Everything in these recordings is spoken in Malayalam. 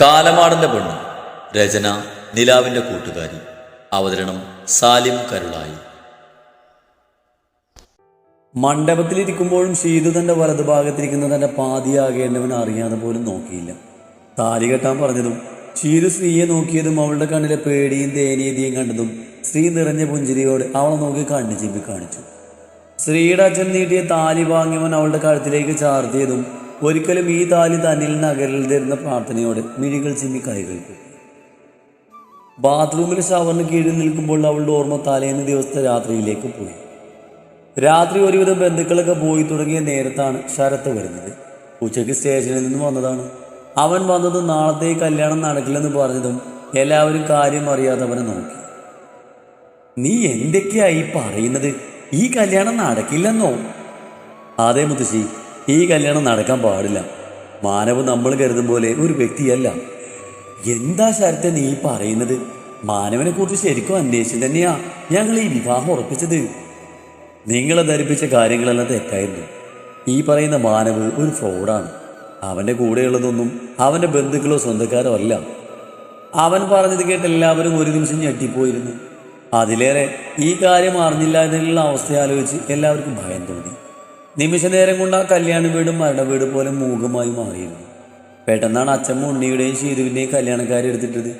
കാലമാടന്റെ പെണ്ണ്. രചന നിലാവിന്റെ കൂട്ടുകാരി. അവതരണം സാലിം കരുളായി. മണ്ഡപത്തിലിരിക്കുമ്പോഴും ഷീതു തന്റെ വലതുഭാഗത്തിരിക്കുന്ന തന്റെ പാതിയാകേണ്ടവൻ അറിയാതെ പോലും നോക്കിയില്ല. താലി കെട്ടാൻ പറഞ്ഞതും ശീതു സ്ത്രീയെ നോക്കിയതും അവളുടെ കണ്ണിലെ പേടിയും തേനീതിയും കണ്ടതും സ്ത്രീ നിറഞ്ഞ പുഞ്ചിരിയോട് അവളെ നോക്കി കണ്ണു ചിമ്പി കാണിച്ചു. സ്ത്രീയുടെ അച്ഛൻ നീട്ടിയ താലി വാങ്ങിയവൻ അവളുടെ കഴുത്തിലേക്ക് ചാർത്തിയതും ഒരിക്കലും ഈ താലി തന്നിൽ നഗരിൽ തരുന്ന പ്രാർത്ഥനയോടെ മിഴികൾ ചിമ്മി കൈകൾ കെട്ടി ബാത്റൂമിൽ ഷവറിന് കീഴിൽ നിൽക്കുമ്പോൾ അവളുടെ ഓർമ്മ തലേന്ന് ദിവസത്തെ രാത്രിയിലേക്ക് പോയി. രാത്രി ഒരുവിധം ബന്ധുക്കളൊക്കെ പോയി തുടങ്ങിയ നേരത്താണ് ശരത്ത് വരുന്നത്. ഉച്ചയ്ക്ക് സ്റ്റേഷനിൽ നിന്ന് വന്നതാണ്. അവൻ വന്നത് നാളത്തെ കല്യാണം നടക്കില്ലെന്ന് പറഞ്ഞതും എല്ലാവരും കാര്യം അറിയാതെ അവനെ നോക്കി. നീ എന്തൊക്കെയായി പറയുന്നത്? ഈ കല്യാണം നടക്കില്ലെന്നോ? അതെ മുത്തശ്ശി. ഈ കല്യാണം നടക്കാൻ പാടില്ല. മാനവ് നമ്മൾ കരുതും പോലെ ഒരു വ്യക്തിയല്ല. എന്താ ശരത്തെ നീ പറയുന്നത്? മാനവനെ കുറിച്ച് ശരിക്കും അന്വേഷിച്ച് തന്നെയാ ഞങ്ങൾ ഈ വിവാഹം ഉറപ്പിച്ചത്. നിങ്ങളെ ധരിപ്പിച്ച കാര്യങ്ങളെല്ലാം തെറ്റായിരുന്നു. ഈ പറയുന്ന മാനവ് ഒരു ഫ്രോഡാണ്. അവന്റെ കൂടെയുള്ളതൊന്നും അവന്റെ ബന്ധുക്കളോ സ്വന്തക്കാരോ അല്ല. അവൻ പറഞ്ഞത് കേട്ട് എല്ലാവരും ഒരു നിമിഷം ഞെട്ടിപ്പോയിരുന്നു. അതിലേറെ ഈ കാര്യം അറിഞ്ഞില്ല എന്നുള്ള അവസ്ഥ ആലോചിച്ച് എല്ലാവർക്കും ഭയം തോന്നി. നിമിഷ നേരം കൊണ്ട് ആ കല്യാണ വീട് മരണ വീട് പോലെ മൂകമായി മാറിയിരുന്നു. പെട്ടെന്നാണ് അച്ഛമ്മ ഉണ്ണിയുടെയും ഷീതുവിന്റെയും കല്യാണക്കാരെ എടുത്തിട്ടത്.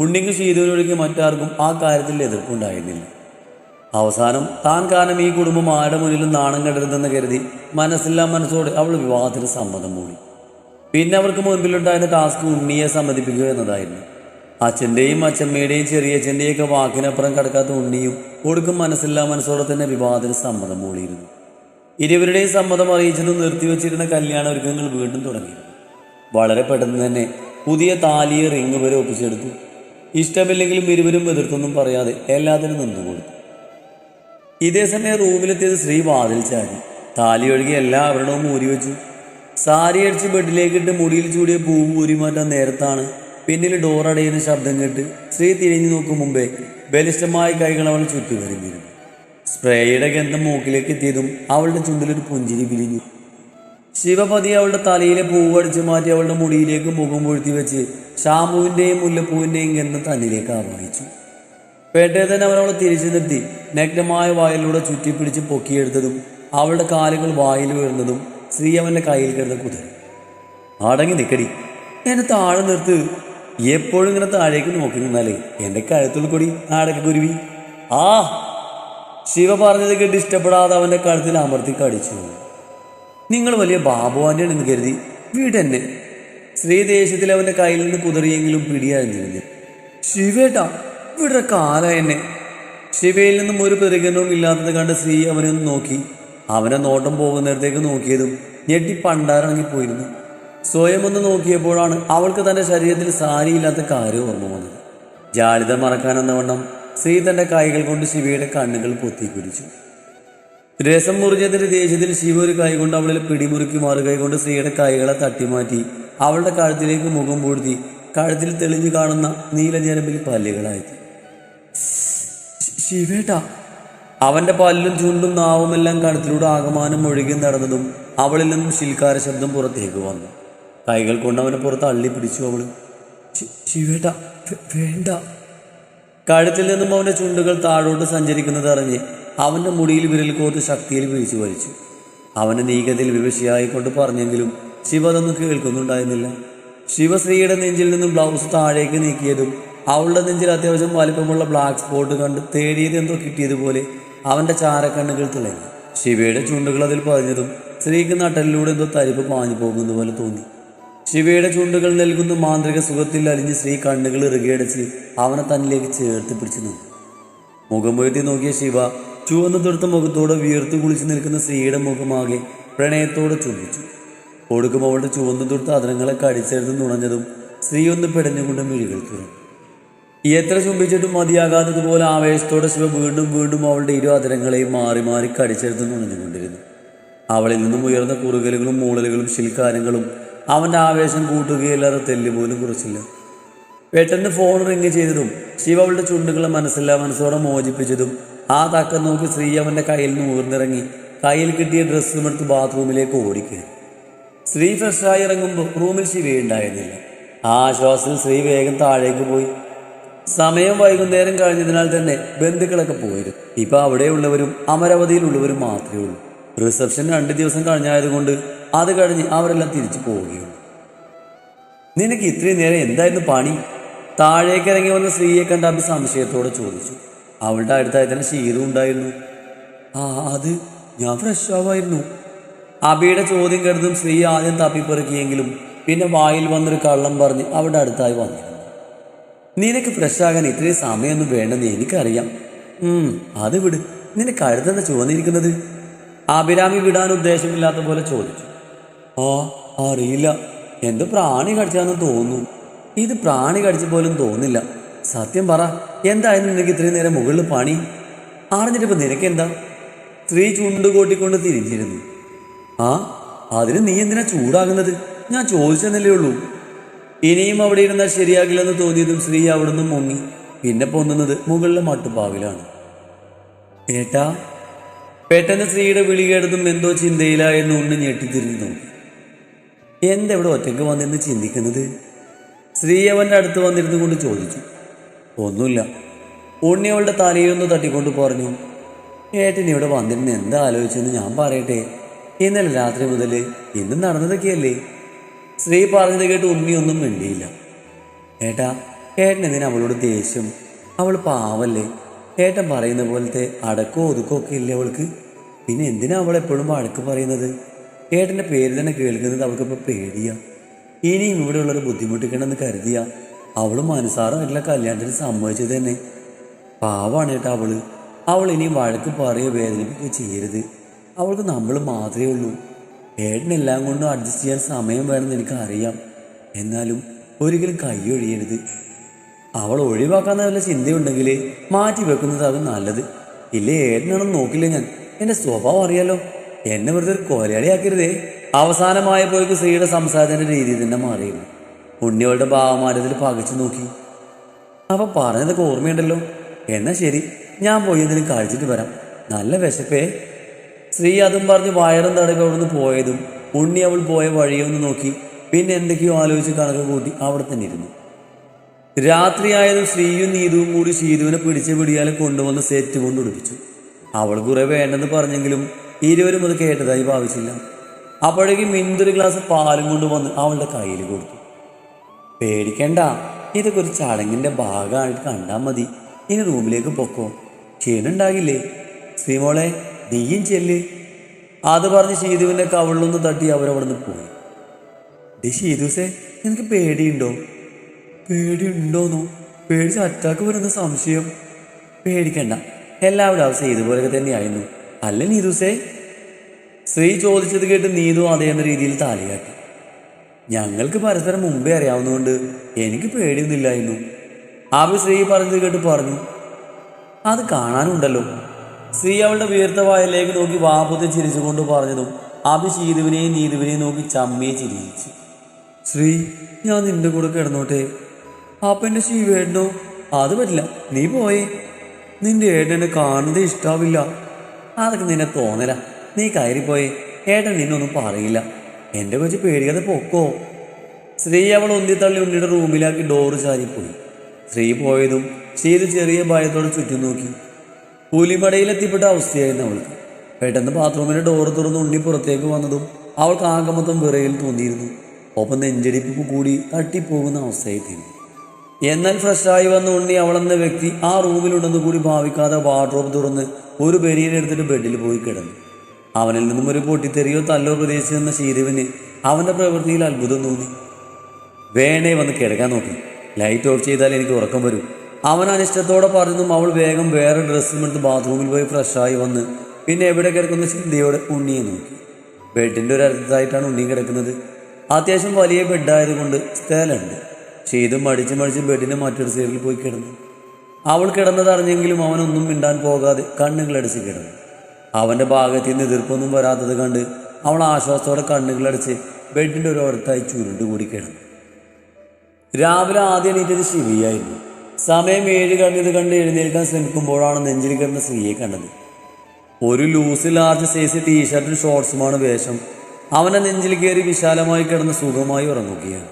ഉണ്ണിക്ക് ഷീതുവിനൊഴികെ മറ്റാർക്കും ആ കാര്യത്തിൽ എതിർപ്പുണ്ടായിരുന്നില്ല. അവസാനം താൻ കാരണം ഈ കുടുംബം ആരുടെ മുന്നിലും നാണം കെടരുതെന്ന് കരുതി മനസ്സില്ലാ മനസ്സോടെ അവൾ വിവാഹത്തിന് സമ്മതം മൂടി. പിന്നെ അവർക്ക് മുൻപിലുണ്ടായിരുന്ന ടാസ്ക് ഉണ്ണിയെ സമ്മതിപ്പിക്കുക എന്നതായിരുന്നു. അച്ഛന്റെയും അച്ഛമ്മയുടെയും ചെറിയച്ഛന്റെയും ഒക്കെ വാക്കിനപ്പുറം കടക്കാത്ത ഉണ്ണിയും ഒടുക്കും മനസ്സില്ലാ മനസ്സോടെ തന്നെ വിവാഹത്തിന് സമ്മതം മൂടിയിരുന്നു. ഇരുവരുടെയും സമ്മതം അറിയിച്ചത് നിർത്തിവെച്ചിരുന്ന കല്യാണ ഒരുക്കങ്ങൾ വീണ്ടും തുടങ്ങി. വളരെ പെട്ടെന്ന് തന്നെ പുതിയ താലിയ റിങ് വരെ ഒപ്പിച്ചെടുത്തു. ഇഷ്ടമില്ലെങ്കിലും ഇരുവരും എതിർത്തൊന്നും പറയാതെ എല്ലാത്തിനും നിന്നുകൊടുത്തു ഇതേ സമയം റൂമിലെത്തിയത് ശ്രീ വാതിൽ ചാരി താലി ഒഴുകി എല്ലാ ആവരണവും ഊരി വെച്ചു. സാരി അടിച്ച് ബെഡിലേക്കിട്ട് മുടിയിൽ ചൂടിയ പൂവ് ഊരി മാറ്റാൻ നേരത്താണ് പിന്നിൽ ഡോറടയുന്ന ശബ്ദം കേട്ട് ശ്രീ തിരിഞ്ഞു നോക്കും മുമ്പേ ബലിഷ്ടമായ കൈകൾ അവൾ ചുറ്റി വരുന്നിരുന്നു സ്പ്രേയുടെ ഗന്ധം മൂക്കിലേക്ക് എത്തിയതും അവളുടെ ചുണ്ടിലൊരു പുഞ്ചിരി വിരിഞ്ഞു. ശിവപതി അവളുടെ തലയിലെ പൂവടിച്ചു മാറ്റി അവളുടെ മുടിയിലേക്ക് മുഖം പൊഴുത്തി വെച്ച് ഷാമുവിന്റെയും മുല്ലപ്പൂവിന്റെയും ഗന്ധം തന്നിലേക്ക് ആവാഹിച്ചു. പേട്ടയെ തന്നെ അവരവളെ തിരിച്ചു നിർത്തി നഗ്നമായ വായിലൂടെ ചുറ്റിപ്പിടിച്ച് പൊക്കിയെടുത്തതും അവളുടെ കാലുകൾ വായിൽ വീഴുന്നതും സ്ത്രീ അവന്റെ കയ്യിൽ കിടന്ന് കുതിരി അടങ്ങി നിൽക്കടി എന്നെ താഴെ നിർത്ത്. എപ്പോഴും ഇങ്ങനെ താഴേക്ക് നോക്കി നിന്നാലേ എന്റെ കഴുത്തുള്ള കൂടി ആടൊക്കെ കുരുവി ആ ശിവ പറഞ്ഞത് കേട്ട് ഇഷ്ടപ്പെടാതെ അവന്റെ കഴുത്തിൽ അമർത്തി കടിച്ചു. നിങ്ങൾ വലിയ ബാബുവാന്റെയാണെന്ന് കരുതി വീടെന്നെ. ശ്രീദേശത്തിൽ അവന്റെ കയ്യിൽ നിന്ന് കുതിറിയെങ്കിലും പിടിയായിരുന്നില്ല ശിവേട്ടാ ഇവിടെ കാല എന്നെ. ശിവയിൽ നിന്നും ഒരു പ്രതികരണവും ഇല്ലാത്തത് കണ്ട് സ്ത്രീ അവനെ ഒന്ന് നോക്കി. അവനെ നോട്ടം പോകുന്നിടത്തേക്ക് നോക്കിയതും ഞെട്ടി പോയിരുന്നു. സ്വയം ഒന്ന് നോക്കിയപ്പോഴാണ് അവൾക്ക് തന്റെ ശരീരത്തിൽ സാരിയില്ലാത്ത കാര്യം ഓർമ്മ വന്നത്. ജാളിത മറക്കാനെന്ന വണ്ണം സ്ത്രീ തന്റെ കൈകൾ കൊണ്ട് ശിവയുടെ കണ്ണുകൾ പൊത്തി പിടിച്ചു രസം മുറിഞ്ഞതിന്റെ ദേഷ്യത്തിൽ ശിവ ഒരു കൈ കൊണ്ട് അവളിൽ പിടിമുറുക്കി മാറു കൈ കൊണ്ട് സ്ത്രീയുടെ കൈകളെ തട്ടിമാറ്റി അവളുടെ കഴുത്തിലേക്ക് മുഖം പൂഴ്ത്തി കഴുത്തിൽ തെളിഞ്ഞു കാണുന്ന നീലഞ്ഞരമ്പിൽ പല്ലുകളായി. ശിവേട്ടാ. അവന്റെ പല്ലും ചുണ്ടും നാവുമെല്ലാം കഴുത്തിലൂടെ ആകമാനം ഒഴുകി നടന്നതും അവളിൽ നിന്നും ശിൽക്കാര ശബ്ദം പുറത്തേക്ക് വന്നു. കൈകൾ കൊണ്ട് അവനെ പുറത്ത് അള്ളി പിടിച്ചു ശിവേട്ട ശിവേട്ടാ വേണ്ട. കഴുത്തിൽ നിന്നും അവന്റെ ചുണ്ടുകൾ താഴോട്ട് സഞ്ചരിക്കുന്നത് അറിഞ്ഞ് അവന്റെ മുടിയിൽ വിരൽ കോർത്ത് ശക്തിയിൽ വീഴ്ച വലിച്ചു അവന്റെ നീക്കത്തിൽ വിവശയായി കൊണ്ട് പറഞ്ഞെങ്കിലും ശിവ അതൊന്നും കേൾക്കുന്നുണ്ടായിരുന്നില്ല. ശിവശ്രീയുടെ നെഞ്ചിൽ നിന്നും ബ്ലൗസ് താഴേക്ക് നീക്കിയതും അവളുടെ നെഞ്ചിൽ അത്യാവശ്യം വലിപ്പമുള്ള ബ്ലാക്ക് സ്പോട്ട് കണ്ട് തേടിയത് എന്തോ കിട്ടിയതുപോലെ അവന്റെ ചാരക്കണ്ണുകൾ തിളങ്ങി. ശിവയുടെ ചുണ്ടുകൾ അതിൽ പതിഞ്ഞതും സ്ത്രീക്ക് നട്ടലിലൂടെ എന്തോ തരിപ്പ് പാഞ്ഞു പോകുന്നതുപോലെ തോന്നി. ശിവയുടെ ചുണ്ടുകൾ നൽകുന്ന മാന്ത്രിക സുഖത്തിൽ അലിഞ്ഞ് ശ്രീ കണ്ണുകൾ ഇറുകിയടച്ച് അവനെ തന്നിലേക്ക് ചേർത്ത് പിടിച്ചു നിന്നു മുഖം ഉയർത്തി നോക്കിയ ശിവ ചുവന്നു തൊടുത്ത മുഖത്തോടെ വിയർത്തു കുളിച്ചു നിൽക്കുന്ന സ്ത്രീയുടെ മുഖമാകെ പ്രണയത്തോടെ ചുംബിച്ചു. ഒടുക്കും അവളുടെ ചുവന്നു തൊടുത്ത അതിരങ്ങളെ കടിച്ചെടുത്ത് നുണഞ്ഞതും സ്ത്രീ ഒന്ന് പിടഞ്ഞുകൊണ്ട് മിഴികൾ തുറന്നു. എത്ര ചുംബിച്ചിട്ടും മതിയാകാത്തതുപോലെ ആവേശത്തോടെ ശിവ വീണ്ടും വീണ്ടും അവളുടെ ഇരു അതിരങ്ങളെയും മാറി മാറി കടിച്ചെടുത്ത് നുണഞ്ഞുകൊണ്ടിരുന്നു. അവളിൽ നിന്നും ഉയർന്ന കുറുകലുകളും മൂളലുകളും ശിൽക്കാരങ്ങളും അവന്റെ ആവേശം കൂട്ടുകയല്ലാതെ തെല്ല് പോലും കുറിച്ചില്ല. പെട്ടെന്ന് ഫോൺ റിങ് ചെയ്തതും ശിവ അവളുടെ ചുണ്ടുകൾ മനസ്സില്ല മനസ്സോടെ മോചിപ്പിച്ചതും ആ തക്കം നോക്കി സ്ത്രീ അവന്റെ കയ്യിൽ നിന്ന് ഊർന്നിറങ്ങി കയ്യിൽ കിട്ടിയ ഡ്രസ്സും എടുത്ത് ബാത്റൂമിലേക്ക് ഓടിക്കുക സ്ത്രീ ഫ്രഷായി ഇറങ്ങുമ്പോൾ റൂമിൽ ശിവയുണ്ടായിരുന്നില്ല. ആ ആശ്വാസത്തിൽ ശ്രീ വേഗം താഴേക്ക് പോയി. സമയം വൈകുന്നേരം കഴിഞ്ഞതിനാൽ തന്നെ ബന്ധുക്കളൊക്കെ പോയിരുന്നു. ഇപ്പം അവിടെയുള്ളവരും അമരാവതിയിലുള്ളവരും മാത്രമേ ഉള്ളൂ. റിസപ്ഷൻ രണ്ട് ദിവസം കഴിഞ്ഞായതുകൊണ്ട് അത് കഴിഞ്ഞ് അവരെല്ലാം തിരിച്ചു പോവുകയുള്ളൂ നിനക്ക് ഇത്രയും നേരം എന്തായിരുന്നു പണി? താഴേക്ക് ഇറങ്ങി വന്ന സ്ത്രീയെ കണ്ട അഭി സംശയത്തോടെ ചോദിച്ചു. അവളുടെ അടുത്തായി തന്നെ ഷീറും ഉണ്ടായിരുന്നു. ആ അത് ഞാൻ ഫ്രഷ് ആവായിരുന്നു. അബിയുടെ ചോദ്യം കരുതും സ്ത്രീ ആദ്യം തപ്പിപ്പെറുക്കിയെങ്കിലും പിന്നെ വായിൽ വന്നൊരു കള്ളം പറഞ്ഞ് അവിടെ അടുത്തായി വന്നിരുന്നു. നിനക്ക് ഫ്രഷ് ആകാൻ ഇത്രയും സമയമൊന്നും വേണ്ടെന്ന് എനിക്കറിയാം. അത് വിട്. നിനക്ക് കഴുതെന്താ ചുവന്നിരിക്കുന്നത്? അഭിരാമി വിടാൻ ഉദ്ദേശമില്ലാത്ത പോലെ ചോദിച്ചു. ആ അറിയില്ല. എന്തോ പ്രാണി കടിച്ചാന്ന് തോന്നുന്നു. ഇത് പ്രാണി കടിച്ച പോലും തോന്നില്ല സത്യം പറ എന്തായാലും നിനക്ക് ഇത്രയും നേരം മുകളിൽ പണി? അറിഞ്ഞിട്ടിപ്പോ നിനക്കെന്താ? സ്ത്രീ ചുണ്ട് കൂട്ടിക്കൊണ്ട് തിരിഞ്ഞിരുന്നു. ആ അതിന് നീ എന്തിനാ ചൂടാകുന്നത്? ഞാൻ ചോദിച്ചെന്നല്ലേ ഉള്ളൂ. ഇനിയും അവിടെ ഇരുന്നാൽ ശരിയാകില്ലെന്ന് തോന്നിയതും സ്ത്രീ അവിടുന്ന് മുങ്ങി. പിന്നെ പൊന്നുന്നത് മുകളിലെ മട്ടുപ്പാവിലാണ്. ഏട്ടാ പെട്ടെന്ന് സ്ത്രീയുടെ വിളി കേട്ടതും എന്തോ ചിന്തയിലായെന്ന് ഉണ്ണി ഞെട്ടിത്തിരിഞ്ഞു നോക്കി. എന്തെവിടെ ഒറ്റയ്ക്ക് വന്നിരുന്ന് ചിന്തിക്കുന്നത്? സ്ത്രീ അവന്റെ അടുത്ത് വന്നിരുന്നു കൊണ്ട് ചോദിച്ചു. ഒന്നുമില്ല. ഉണ്ണി അവളുടെ തലയിലൊന്ന് തട്ടിക്കൊണ്ട് പറഞ്ഞു ഏട്ടൻ ഇവിടെ വന്നിരുന്ന് എന്താ ആലോചിച്ചെന്ന് ഞാൻ പറയട്ടെ. ഇന്നലെ രാത്രി മുതൽ ഇന്നും നടന്നതൊക്കെയല്ലേ? സ്ത്രീ പറഞ്ഞത് കേട്ട് ഉണ്ണിയൊന്നും മിണ്ടിയില്ല. ഏട്ടാ ഏട്ടൻ എന്തിനാ അവളോട് ദേഷ്യം? അവൾ പാവല്ലേ. ഏട്ടൻ പറയുന്ന പോലത്തെ അടക്കോ ഒതുക്കോ ഒക്കെ ഇല്ലേ അവൾക്ക്? പിന്നെ എന്തിനാ അവൾ എപ്പോഴും വഴക്ക് പറയുന്നത്? ഏട്ടന്റെ പേര് തന്നെ കേൾക്കുന്നത് അവൾക്കിപ്പോൾ പേടിയാ. ഇനിയും ഉള്ളൊരു ബുദ്ധിമുട്ടിക്കണമെന്ന് കരുതിയ. അവൾ മനസ്സാറായിട്ടുള്ള കല്യാണത്തിന് സമ്മതിച്ചത് തന്നെ. പാവാണ് ഏട്ടാ അവൾ. അവൾ ഇനിയും വഴക്ക് പറയുക വേദനിപ്പിക്കുക ചെയ്യരുത്. അവൾക്ക് നമ്മൾ മാത്രമേ ഉള്ളൂ. ഏട്ടനെല്ലാം കൊണ്ടും അഡ്ജസ്റ്റ് ചെയ്യാൻ സമയം വേണമെന്ന് എനിക്കറിയാം. എന്നാലും ഒരിക്കലും കൈ ഒഴിയരുത്. അവൾ ഒഴിവാക്കാൻ വല്ല ചിന്തയുണ്ടെങ്കിൽ മാറ്റി വെക്കുന്നത് അത് നല്ലത്. ഇല്ലേ ഏട്ടനാണെന്ന് നോക്കില്ല ഞാൻ. എന്റെ സ്വഭാവം അറിയാലോ. എന്നെ വെറുതെ ഒരു കൊലയാളിയാക്കരുതേ അവസാനമായപ്പോഴേക്ക് സ്ത്രീയുടെ സംസാരത്തിന്റെ രീതി തന്നെ മാറിയിരുന്നു ഉണ്ണികളുടെ ഭാവമാരത്തിൽ പകച്ചു നോക്കി. അവ പറഞ്ഞതൊക്കെ ഓർമ്മയുണ്ടല്ലോ. എന്നാ ശരി ഞാൻ പോയി എന്തെങ്കിലും കഴിച്ചിട്ട് വരാം. നല്ല വിശപ്പേ. സ്ത്രീ അതും പറഞ്ഞ് വയറും തടവി അവിടുന്ന് പോയതും ഉണ്ണി അവൾ പോയ വഴിയൊന്ന് നോക്കി. പിന്നെ എന്തൊക്കെയോ ആലോചിച്ച് കണക്ക് കൂട്ടി അവിടെ തന്നെ ഇരുന്നു. രാത്രിയായതും ശ്രീയും നീതുവും കൂടി ശീതുവിനെ പിടിച്ച് പിടിയാലെ കൊണ്ടുവന്ന് സെറ്റ് കൊണ്ട് അവൾ കുറെ വേണ്ടെന്ന് പറഞ്ഞെങ്കിലും ഇരുവരും അത് കേട്ടതായി ഭാവിച്ചില്ല. അപ്പോഴേക്കും മിന്തൊരു ഗ്ലാസ് പാലും കൊണ്ട് വന്ന് അവളുടെ കയ്യിൽ കൊടുത്തു. പേടിക്കണ്ട ഇതൊക്കെ ഒരു ചടങ്ങിന്റെ ഭാഗമായിട്ട് കണ്ടാൽ മതി. ഇനി റൂമിലേക്ക് പൊക്കോ. ക്ഷീണുണ്ടാകില്ലേ? ശ്രീമോളെ നീയും ചെല്ല്. അത് പറഞ്ഞ് ഷീതുവിന്റെ കവളിലൊന്ന് തട്ടി അവരവിടെ നിന്ന് പോയി. ഡി ശീതുസേ നിനക്ക് പേടിയുണ്ടോ? പേടിയുണ്ടോന്നോ? പേടിച്ച് അറ്റാക്ക് വരുന്ന സംശയം? പേടിക്കണ്ട. എല്ലാവരും അവസ്ഥ ഇതുപോലെയൊക്കെ തന്നെയായിരുന്നു. അല്ല നീതുസേ സ്ത്രീ ചോദിച്ചത് കേട്ട് നീതു അതേന്ന രീതിയിൽ താലിയാട്ടി. ഞങ്ങൾക്ക് പരസ്പരം മുമ്പേ അറിയാവുന്നതുകൊണ്ട് എനിക്ക് പേടിയൊന്നുമില്ലായിരുന്നു. ആബി സ്ത്രീ പറഞ്ഞത് കേട്ട് പറഞ്ഞു അത് കാണാനുണ്ടല്ലോ. സ്ത്രീ അവളുടെ വീർത്ത വായലേക്ക് നോക്കി വാപുത്തി ചിരിച്ചുകൊണ്ട് പറഞ്ഞതും ആബി ശീതുവിനെയും നീതുവിനെയും നോക്കി ചമ്മിയെ ചിരിച്ചു ശ്രീ ഞാൻ നിന്റെ കൂടെ കിടന്നോട്ടെ. അപ്പന്റെ ശിവേട്ടനോ? അത് പറ്റില്ല. നീ പോയേ. നിന്റെ ഏട്ടനെ കാണുന്നത് ഇഷ്ടാവില്ല. അതൊക്കെ നിന്നെ തോന്നല. നീ കയറിപ്പോയി. ഏട്ടൻ നിന്നൊന്നും പറയില്ല. എന്റെ കൊച്ചു പേടിക്കാതെ പൊക്കോ. സ്ത്രീ അവൾ ഒന്നിത്തള്ളി ഉണ്ണിയുടെ റൂമിലാക്കി ഡോറ് ചാരിപ്പോയി. സ്ത്രീ പോയതും ചെയ്ത് ചെറിയ ഭയത്തോടെ ചുറ്റും നോക്കി. പുലിമടയിലെത്തിപ്പെട്ട അവസ്ഥയായിരുന്നു അവൾക്ക്. പെട്ടെന്ന് ബാത്റൂമിന്റെ ഡോറ് തുറന്ന് ഉണ്ണി പുറത്തേക്ക് വന്നതും അവൾക്ക് ആകമൊത്തം വിറയിൽ തോന്നിയിരുന്നു. ഒപ്പം നെഞ്ചടിപ്പ് കൂടി തട്ടിപ്പോകുന്ന അവസ്ഥയായി തീർന്നു. എന്നാൽ ഫ്രഷായി വന്ന ഉണ്ണി അവളെന്ന വ്യക്തി ആ റൂമിലുണ്ടെന്ന് കൂടി ഭാവിക്കാതെ വാർഡ്രോബ് തുറന്ന് ഒരു ബെരിയനെടുത്തിട്ട് ബെഡിൽ പോയി കിടന്നു. അവനിൽ നിന്നും ഒരു പൊട്ടിത്തെറിയോ തല്ലോ പ്രതീക്ഷിച്ചു നിന്ന ശീരുവിന് അവന്റെ പ്രവൃത്തിയിൽ അത്ഭുതം തോന്നി. വേണേ വന്ന് കിടക്കാൻ നോക്കി. ലൈറ്റ് ഓഫ് ചെയ്താൽ എനിക്ക് ഉറക്കം വരും. അവൻ അനിഷ്ടത്തോടെ പറഞ്ഞതും അവൾ വേഗം വേറെ ഡ്രസ്സും എടുത്ത് ബാത്റൂമിൽ പോയി ഫ്രഷായി വന്ന് പിന്നെ എവിടെ കിടക്കുന്ന ചിന്തയോടെ ഉണ്ണിയെ നോക്കി. ബെഡിന്റെ ഒരു അടുത്തായിട്ടാണ് ഉണ്ണി കിടക്കുന്നത്. അത്യാവശ്യം വലിയ ബെഡായതുകൊണ്ട് സ്ഥലമുണ്ട്. ചെയ്തും മടിച്ച് മടിച്ച് ബെഡിന്റെ മറ്റൊരു സൈഡിൽ പോയി കിടന്നു. അവൾ കിടന്നതറിഞ്ഞെങ്കിലും അവനൊന്നും മിണ്ടാൻ പോകാതെ കണ്ണുകളടിച്ച് കിടന്നു. അവന്റെ ഭാഗത്ത് നിന്ന് എതിർപ്പൊന്നും വരാത്തത് കണ്ട് അവൾ ആശ്വാസത്തോടെ കണ്ണുകളടിച്ച് ബെഡിന്റെ ഒരു അടുത്തായി ചുരുണ്ടുകൂടി കിടന്നു. രാവിലെ ആദ്യം എണീറ്റത് ശിവിയായിരുന്നു. സമയം ഏഴ് കഴിഞ്ഞത് കണ്ട് എഴുന്നേൽക്കാൻ ശ്രമിക്കുമ്പോഴാണ് നെഞ്ചിൽ കിടന്ന സ്ത്രീയെ കണ്ടത്. ഒരു ലൂസ് ലാർജ് സൈസ് ടീഷർട്ടും ഷോർട്സുമാണ് വേഷം. അവനെ നെഞ്ചിൽ കയറി വിശാലമായി കിടന്ന് സുഖമായി ഉറങ്ങുകയാണ്.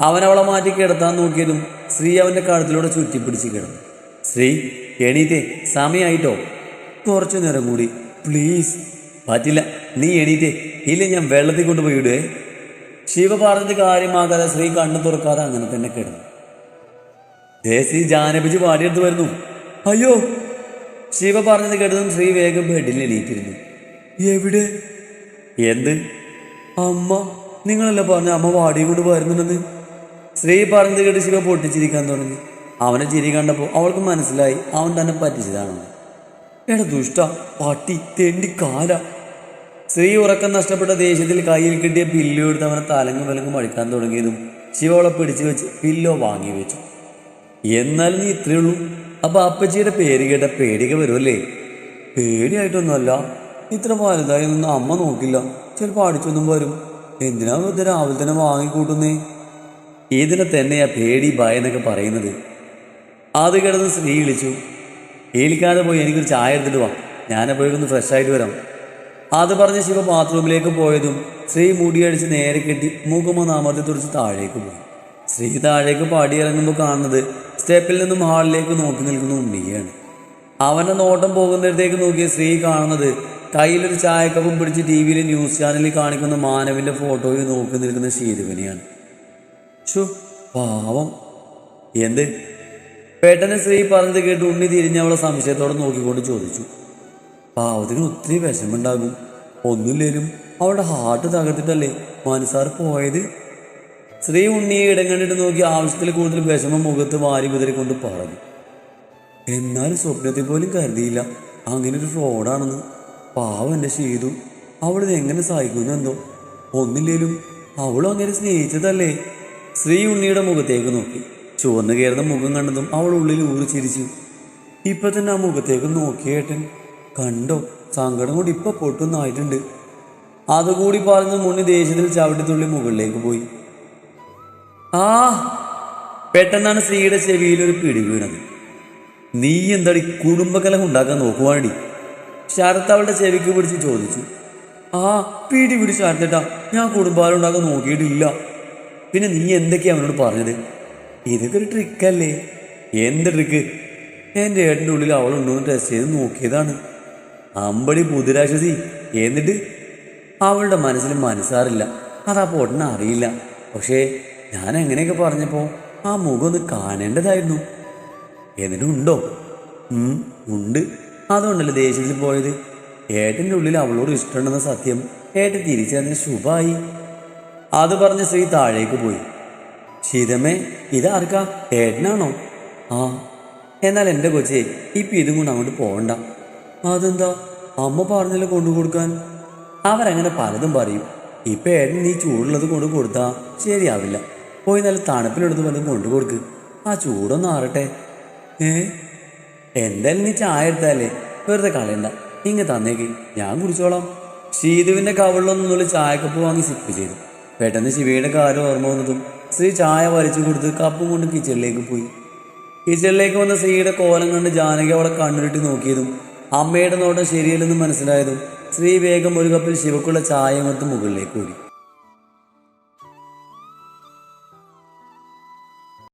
അവൻ അവളെ മാറ്റി കിടത്താൻ നോക്കിയതും സ്ത്രീ അവന്റെ കഴുത്തിലൂടെ ചുറ്റിപ്പിടിച്ച് കിടന്നു. ശ്രീ എണീറ്റേ സമയമായിട്ടോ കുറച്ചു നേരം കൂടി പ്ലീസ്. പറ്റില്ല നീ എണീറ്റേ. ഇല്ല ഞാൻ വെള്ളത്തിൽ കൊണ്ടുപോയി ഇടുവേ? ശിവ പറഞ്ഞത് കാര്യമാകാതെ ശ്രീ കണ്ണു തുറക്കാതെ അങ്ങനെ തന്നെ കിടന്നു. ദേശി ജാനപിച്ച് പാടിയെടുത്ത് വരുന്നു. അയ്യോ! ശിവ പറഞ്ഞത് കേട്ടതും ശ്രീ വേഗം ബെഡിൽ എണീറ്റിരുന്നു. എവിടെ? എന്ത്? അമ്മ നിങ്ങളല്ല പറഞ്ഞ അമ്മ വാടിയും കൊണ്ട് വരുന്നുണ്ടെന്ന്? ശ്രീ പറഞ്ഞത് കേട്ട് ശിവ പൊട്ടിച്ചിരിക്കാൻ തുടങ്ങി. അവനെ ചിരി കണ്ടപ്പോൾ അവൾക്ക് മനസ്സിലായി അവൻ തന്നെ പറ്റിച്ചതാണെന്ന് എട ദുഷ്ട പട്ടി തെണ്ടി കാല. സ്ത്രീ ഉറക്കം നഷ്ടപ്പെട്ട ദേഷ്യത്തിൽ കയ്യിൽ കിട്ടിയ പില്ലു എടുത്ത് അവനെ തലങ്ങും വിലങ്ങും അടിക്കാൻ തുടങ്ങിയതും ശിവളെ പിടിച്ചു വെച്ച് പില്ലോ വാങ്ങി വെച്ചു. എന്നാൽ നീ ഇത്രയേ ഉള്ളൂ. അപ്പൊ അപ്പച്ചിയുടെ പേര് കേട്ട പേടിയൊക്കെ വരുമല്ലേ? പേടിയായിട്ടൊന്നുമല്ല. ഇത്ര വലുതായി ഒന്നും അമ്മ നോക്കില്ല. ചിലപ്പോൾ അടിച്ചൊന്നും വരും. എന്തിനാ വെറുതെ രാവിലെ തന്നെ വാങ്ങിക്കൂട്ടുന്നേ? ഇതിനെ തന്നെയാ പേടി ഭയം എന്നൊക്കെ പറയുന്നത്. അത് കിടന്ന് സ്ത്രീ വിളിച്ചു ഏലിക്കാതെ പോയി എനിക്കൊരു ചായ എടുത്തിട്ട് വാ. ഞാനപ്പോഴേക്കൊന്ന് ഫ്രഷ് ആയിട്ട് വരാം. അത് പറഞ്ഞ് ശിവ ബാത്റൂമിലേക്ക് പോയതും സ്ത്രീ മുടിയടിച്ച് നേരെ കെട്ടി മൂക്കുമൊന്ന് അമർത്തി തുറച്ച് താഴേക്ക് പോയി. സ്ത്രീ താഴേക്ക് പടിയിറങ്ങുമ്പോൾ കാണുന്നത് സ്റ്റെപ്പിൽ നിന്നും ഹാളിലേക്ക് നോക്കി നിൽക്കുന്ന ഉണ്ണിയാണ് അവന്റെ നോട്ടം പോകുന്നിടത്തേക്ക് നോക്കിയ സ്ത്രീ കാണുന്നത് കയ്യിലൊരു ചായക്കപ്പും പിടിച്ച് ടി വിയിൽ ന്യൂസ് ചാനലിൽ കാണിക്കുന്ന മാനവിന്റെ ഫോട്ടോയിൽ നോക്കി നിൽക്കുന്ന ശീതുവിനെയാണ് ഷു പാവം. എന്ത്? പെട്ടെന്ന് സ്ത്രീ പറഞ്ഞത് കേട്ട് ഉണ്ണി തിരിഞ്ഞ് അവളെ സംശയത്തോടെ നോക്കിക്കൊണ്ട് ചോദിച്ചു. പാവത്തിന് ഒത്തിരി വിഷമുണ്ടാകും ഒന്നുമില്ലേലും അവളുടെ ഹാർട്ട് തകർത്തിട്ടല്ലേ മനസ്സാർ പോയത്? സ്ത്രീ ഉണ്ണിയെ ഇടം കണ്ടിട്ട് നോക്കി ആവശ്യത്തിൽ കൂടുതൽ വിഷമം മുഖത്ത് വാരി കുതിരിക്കൊണ്ട് പറഞ്ഞു. എന്നാലും സ്വപ്നത്തിൽ പോലും കരുതിയില്ല. അങ്ങനെ ഒരു ഫ്രോഡാണെന്ന് പാവം എന്റെ ചെയ്തു. അവളിത് എങ്ങനെ സഹിക്കുന്നു എന്തോ. ഒന്നില്ലേലും അവളും അങ്ങനെ സ്നേഹിച്ചതല്ലേ? സ്ത്രീ ഉണ്ണിയുടെ മുഖത്തേക്ക് നോക്കി. ചുവന്നു കയറുന്ന മുഖം കണ്ടതും അവൾ ഉള്ളിൽ ഊറി ചിരിച്ചു. ഇപ്പൊ തന്നെ ആ മുഖത്തേക്ക് നോക്കിയേട്ടൻ കണ്ടോ സങ്കടം കൂടി ഇപ്പൊ പൊട്ടുന്നായിട്ടുണ്ട് അതുകൂടി പറഞ്ഞ് മുന്നി ദേഷ്യത്തിൽ ചവിട്ടിത്തുള്ളി മുകളിലേക്ക് പോയി. ആ പെട്ടെന്നാണ് സ്ത്രീയുടെ ചെവിയിൽ ഒരു പിടി വീണത്. നീ എന്താടി കുടുംബകലം ഉണ്ടാക്കാൻ നോക്കുവാണ്ടി? ശരത്ത് അവളുടെ ചെവിക്ക് പിടിച്ച് ചോദിച്ചു. ആ പിടി പിടിച്ച് ശരത്തേട്ടാ ഞാൻ കുടുംബാലം ഉണ്ടാക്കാൻ നോക്കിയിട്ടില്ല. പിന്നെ നീ എന്തൊക്കെയാ അവനോട് പറഞ്ഞത്? ഇതൊക്കെ ഒരു ട്രിക്കല്ലേ എന്ത് ട്രിക്ക് എന്റെ ഏട്ടന്റെ ഉള്ളിൽ അവളുണ്ടോ എന്ന് ടെസ്റ്റ് ചെയ്ത് നോക്കിയതാണ്. അമ്പടി പുതുരാശ്വസി എന്നിട്ട്? അവളുടെ മനസ്സിൽ മനസ്സാറില്ല. അതാ പോട്ടനെ അറിയില്ല. പക്ഷേ ഞാൻ എങ്ങനെയൊക്കെ പറഞ്ഞപ്പോൾ ആ മുഖം ഒന്ന് കാണേണ്ടതായിരുന്നു. എന്നിട്ടുണ്ടോ ഉണ്ടോ? അതുകൊണ്ടല്ലേ ദേഷ്യത്തിൽ പോയത്? ഏട്ടന്റെ ഉള്ളിൽ അവളോട് ഇഷ്ടമുണ്ടെന്ന സത്യം ഏട്ടൻ തിരിച്ചറിഞ്ഞ ശുഭമായി അത് പറഞ്ഞ് ശ്രീ താഴേക്ക് പോയി. ശീതമ്മേ ഇതാർക്കാ ഏട്ടനാണോ? ആ എന്നാൽ എന്റെ കൊച്ചേ ഇപ്പം ഇതും കൊണ്ട് അങ്ങോട്ട് പോകണ്ട അതെന്താ? അമ്മ പറഞ്ഞല്ലോ കൊണ്ടു കൊടുക്കാൻ. അവരങ്ങനെ പലതും പറയും. ഇപ്പം ഏട്ടൻ നീ ചൂടുള്ളത് കൊണ്ട് കൊടുത്താ ശരിയാവില്ല. പോയി നല്ല തണുപ്പിലെടുത്ത് വന്ന് കൊണ്ടു കൊടുക്ക്. ആ ചൂടൊന്ന് ആറട്ടെ. ഏ? എന്തായാലും നീ ചായ എടുത്താലേ? വെറുതെ കളയണ്ട. ഇങ്ങ് തന്നേക്ക്. ഞാൻ കുടിച്ചോളാം. ശീതുവിന്റെ കവളിലൊന്നുള്ള ചായക്കപ്പ് വാങ്ങി സിപ്പ് ചെയ്തു. പെട്ടെന്ന് ശിവയുടെ കാര്യം ഓർമ്മ വന്നതും ശ്രീ ചായ വലിച്ചു കൊടുത്ത് കപ്പും കൊണ്ട് കിച്ചണിലേക്ക് പോയി. കിച്ചണിലേക്ക് വന്ന ശ്രീയുടെ കോലം കണ്ട് ജാനകി അവളെ കണ്ണുരുട്ടി നോക്കിയതും അമ്മയുടെ നോട്ടം ശരിയല്ലെന്ന് മനസ്സിലായതും ശ്രീ വേഗം ഒരു കപ്പിൽ ശിവക്കുള്ള ചായ കൊടുത്ത് മുകളിലേക്ക് ഓടി.